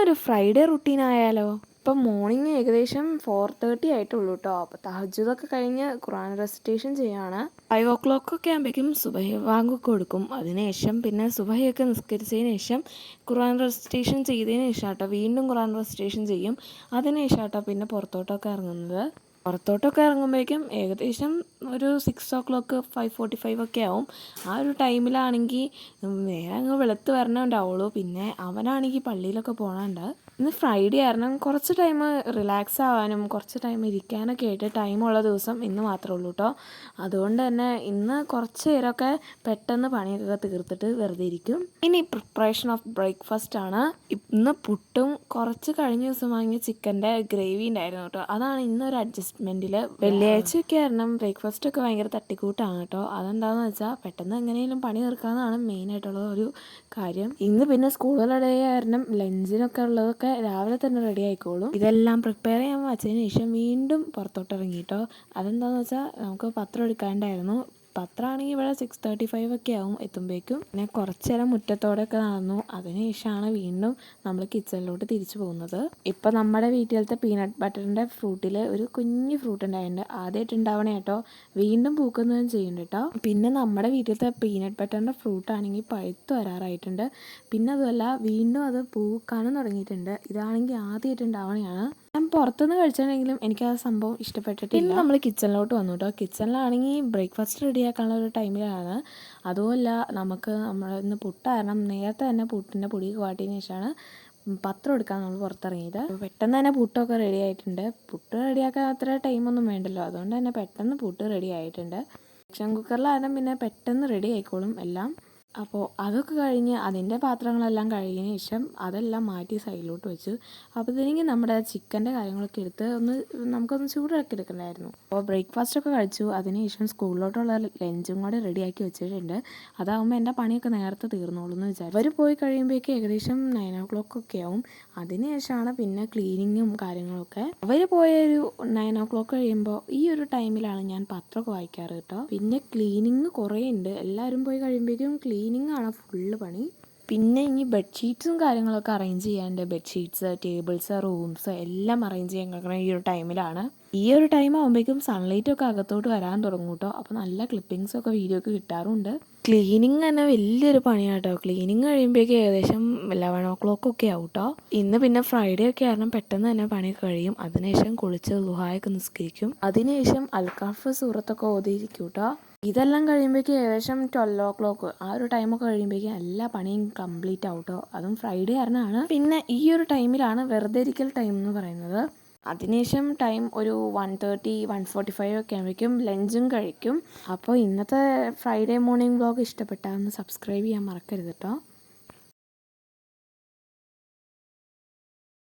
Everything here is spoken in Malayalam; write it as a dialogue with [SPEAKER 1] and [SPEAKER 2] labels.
[SPEAKER 1] ഇന്നൊരു ഫ്രൈഡേ റുട്ടീൻ ആയാലോ? ഇപ്പം മോർണിംഗ് ഏകദേശം ഫോർ തേർട്ടി ആയിട്ടുള്ളൂ കേട്ടോ അപ്പോൾ തഹജുദൊക്കെ കഴിഞ്ഞ് ഖുറാൻ റെസിറ്റേഷൻ ചെയ്യാണ്. ഫൈവ് ഓ ക്ലോക്ക് ഒക്കെ ആകുമ്പോഴേക്കും സുബഹി വാങ്ങൊക്കെ കൊടുക്കും. അതിനുശേഷം പിന്നെ സുബഹിയൊക്കെ നിസ്കരിച്ചതിന് ശേഷം ഖുറാൻ റെസിറ്റേഷൻ ചെയ്തതിന് ശേഷം വീണ്ടും ഖുറാൻ റെസിറ്റേഷൻ ചെയ്യും. അതിന് ശേഷം പിന്നെ പുറത്തോട്ടൊക്കെ ഇറങ്ങുന്നത്. പുറത്തോട്ടൊക്കെ ഇറങ്ങുമ്പോഴേക്കും ഏകദേശം ഒരു six o'clock five forty five ഒക്കെ ആവും. ആ ഒരു ടൈമിലാണെങ്കിൽ നേരെ അങ്ങ് വെളുത്ത് വരണുണ്ടാവുള്ളൂ. പിന്നെ അവനാണെങ്കിൽ പള്ളിയിലൊക്കെ പോകാനുണ്ട് ഇന്ന് ഫ്രൈഡേ കാരണം കുറച്ച് ടൈം റിലാക്സ് ആവാനും കുറച്ച് ടൈം ഇരിക്കാനൊക്കെ ആയിട്ട് ടൈമുള്ള ദിവസം ഇന്ന് മാത്രമേ ഉള്ളൂ കേട്ടോ അതുകൊണ്ട് തന്നെ ഇന്ന് കുറച്ച് നേരമൊക്കെ പെട്ടെന്ന് പണിയൊക്കെ തീർത്തിട്ട് വെറുതെ ഇരിക്കും. ഇനി പ്രിപ്പറേഷൻ ഓഫ് ബ്രേക്ക്ഫാസ്റ്റ് ആണ്. ഇന്ന് പുട്ടും കുറച്ച് കഴിഞ്ഞ ദിവസം വാങ്ങിയ ചിക്കന്റെ ഗ്രേവി ഉണ്ടായിരുന്നു കേട്ടോ അതാണ് ഇന്നൊരു അഡ്ജസ്റ്റ്മെന്റിൽ വെള്ളിയാഴ്ചയൊക്കെ കാരണം ബ്രേക്ക്ഫാസ്റ്റ് ഒക്കെ ഭയങ്കര തട്ടിക്കൂട്ടാണ് കേട്ടോ. അതെന്താണെന്ന് വെച്ചാൽ പെട്ടെന്ന് എങ്ങനെയും പണി തീർക്കാന്നാണ് മെയിൻ ആയിട്ടുള്ള ഒരു കാര്യം. ഇന്ന് പിന്നെ സ്കൂളുകളുടെ കാരണം ലഞ്ചിനൊക്കെ ഉള്ളതൊക്കെ രാവിലെ തന്നെ റെഡി ആയിക്കോളും. ഇതെല്ലാം പ്രിപ്പയർ ചെയ്യാൻ വച്ചതിന് ശേഷം വീണ്ടും പുറത്തോട്ട് ഇറങ്ങി കേട്ടോ. അതെന്താണെന്ന് വെച്ചാൽ നമുക്ക് പത്രം എടുക്കാണ്ടായിരുന്നു. പത്രമാണെങ്കിൽ ഇവിടെ സിക്സ് തേർട്ടി ഫൈവ് ഒക്കെ ആവും എത്തുമ്പോഴേക്കും പിന്നെ കുറച്ച് നേരം മുറ്റത്തോടെയൊക്കെ നടന്നു അതിനുശേഷമാണ് വീണ്ടും നമ്മൾ കിച്ചണിലോട്ട് തിരിച്ചു പോകുന്നത്. ഇപ്പം നമ്മുടെ വീട്ടിലത്തെ പീനട്ട് ബട്ടറിന്റെ ഫ്രൂട്ടിൽ ഒരു കുഞ്ഞു ഫ്രൂട്ട് ഉണ്ടായിട്ടുണ്ട്. ആദ്യമായിട്ട് ഉണ്ടാവണേ കേട്ടോ വീണ്ടും പൂക്കുന്നതും ചെയ്യുന്നുണ്ട് കേട്ടോ പിന്നെ നമ്മുടെ വീട്ടിലത്തെ പീനട്ട് ബട്ടറിന്റെ ഫ്രൂട്ട് ആണെങ്കിൽ പഴുത്ത് വരാറായിട്ടുണ്ട്. പിന്നെ അതുമല്ല വീണ്ടും അത് പൂക്കാനും തുടങ്ങിയിട്ടുണ്ട്. ഇതാണെങ്കിൽ ആദ്യമായിട്ട് ഉണ്ടാവണയാണ്. ഞാൻ പുറത്തുനിന്ന് കഴിച്ചിട്ടുണ്ടെങ്കിലും എനിക്ക് ആ സംഭവം ഇഷ്ടപ്പെട്ടിട്ടില്ല. പിന്നെ നമ്മൾ കിച്ചണിലോട്ട് വന്നു കേട്ടോ കിച്ചണിലാണെങ്കിൽ ബ്രേക്ക്ഫാസ്റ്റ് റെഡിയാക്കാനുള്ള ഒരു ടൈമിലാണ് അതുമല്ല നമുക്ക് നമ്മൾ ഇന്ന് പുട്ടായിരണം നേരത്തെ തന്നെ പുട്ടിന്റെ പൊടി കാട്ടിയതിന് ശേഷമാണ് പത്രം എടുക്കാൻ നമ്മൾ പുറത്തിറങ്ങിയത്. പെട്ടെന്ന് തന്നെ പുട്ടൊക്കെ റെഡി ആയിട്ടുണ്ട്. പുട്ട് റെഡിയാക്കാൻ അത്ര ടൈമൊന്നും വേണ്ടല്ലോ. അതുകൊണ്ട് തന്നെ പെട്ടെന്ന് പുട്ട് റെഡി ആയിട്ടുണ്ട്. ഇൻഡക്ഷൻ കുക്കറിലായാലും പിന്നെ പെട്ടെന്ന് റെഡി ആയിക്കോളും എല്ലാം. അപ്പോൾ അതൊക്കെ കഴിഞ്ഞ് അതിന്റെ പാത്രങ്ങളെല്ലാം കഴിഞ്ഞ ശേഷം അതെല്ലാം മാറ്റി സൈഡിലോട്ട് വെച്ചു ഇതിനെങ്കിൽ നമ്മുടെ ചിക്കന്റെ കാര്യങ്ങളൊക്കെ എടുത്ത് ഒന്ന് നമുക്കൊന്ന് ചൂടാക്കി എടുക്കണമായിരുന്നു. അപ്പോൾ ബ്രേക്ക്ഫാസ്റ്റ് ഒക്കെ കഴിച്ചു. അതിന് ശേഷം സ്കൂളിലോട്ടുള്ള ലഞ്ചും കൂടെ റെഡിയാക്കി വെച്ചിട്ടുണ്ട്. അതാകുമ്പോൾ എന്റെ പണിയൊക്കെ നേരത്തെ തീർന്നോളൂ എന്ന് വിചാരിച്ചു. അവർ പോയി കഴിയുമ്പോഴേക്കും ഏകദേശം നയൻ ഓ ക്ലോക്ക് ഒക്കെ ആവും. അതിന് ശേഷമാണ് പിന്നെ ക്ലീനിങ്ങും കാര്യങ്ങളൊക്കെ. അവർ പോയ ഒരു നയൻ ഓ ക്ലോക്ക് കഴിയുമ്പോൾ ഈ ഒരു ടൈമിലാണ് ഞാൻ പത്രമൊക്കെ വായിക്കാറ് കേട്ടോ. പിന്നെ ക്ലീനിങ് കുറേ ഉണ്ട്. എല്ലാവരും പോയി കഴിയുമ്പോഴേക്കും ക്ലീനിങ് ആണ് ഫുള്ള് പണി. പിന്നെ ഇനി ബെഡ്ഷീറ്റ്സും കാര്യങ്ങളൊക്കെ അറേഞ്ച് ചെയ്യാണ്ട് ബെഡ്ഷീറ്റ്സ് ടേബിൾസ് റൂംസ് എല്ലാം അറേഞ്ച് ചെയ്യാൻ കഴിക്കണം ഈ ഒരു ടൈമിലാണ്. ഈ ഒരു ടൈം ആകുമ്പോഴേക്കും സൺലൈറ്റ് ഒക്കെ അകത്തോട്ട് വരാൻ തുടങ്ങും കേട്ടോ അപ്പോൾ നല്ല ക്ലിപ്പിങ്സ് ഒക്കെ വീഡിയോ ഒക്കെ കിട്ടാറുണ്ട്. ക്ലീനിങ് തന്നെ വലിയൊരു പണിയാണ് കേട്ടോ ക്ലീനിങ് കഴിയുമ്പോഴേക്കും ഏകദേശം ലെവൻ ഓ ക്ലോക്ക് ഒക്കെ ആവും കേട്ടോ ഇന്ന് പിന്നെ ഫ്രൈഡേ ഒക്കെ കാരണം പെട്ടെന്ന് തന്നെ പണി കഴിയും. അതിനുശേഷം കുളിച്ച് ലുഹായൊക്കെ നിസ്കരിക്കും. അതിനുശേഷം അൽക്കാഫ് സൂറത്തൊക്കെ ഓതിയിരിക്കും കേട്ടോ ഇതെല്ലാം കഴിയുമ്പോഴേക്കും ഏകദേശം ട്വൽവ് ഓ ക്ലോക്ക് ആ ഒരു ടൈമൊക്കെ കഴിയുമ്പോഴേക്കും എല്ലാ പണിയും കംപ്ലീറ്റ് ആവട്ടോ. അതും ഫ്രൈഡേ കാരണമാണ് പിന്നെ ഈ ഒരു ടൈമിലാണ് വെറുതെ ഇരിക്കൽ ടൈം എന്ന് പറയുന്നത്. അതിനുശേഷം ടൈം ഒരു one thirty one forty five ഒക്കെ ആകുമ്പോഴേക്കും ലഞ്ചും കഴിക്കും. അപ്പോൾ ഇന്നത്തെ ഫ്രൈഡേ മോർണിംഗ് വ്ളോഗ് ഇഷ്ടപ്പെട്ടാൽ ഒന്ന് സബ്സ്ക്രൈബ് ചെയ്യാൻ മറക്കരുത് കേട്ടോ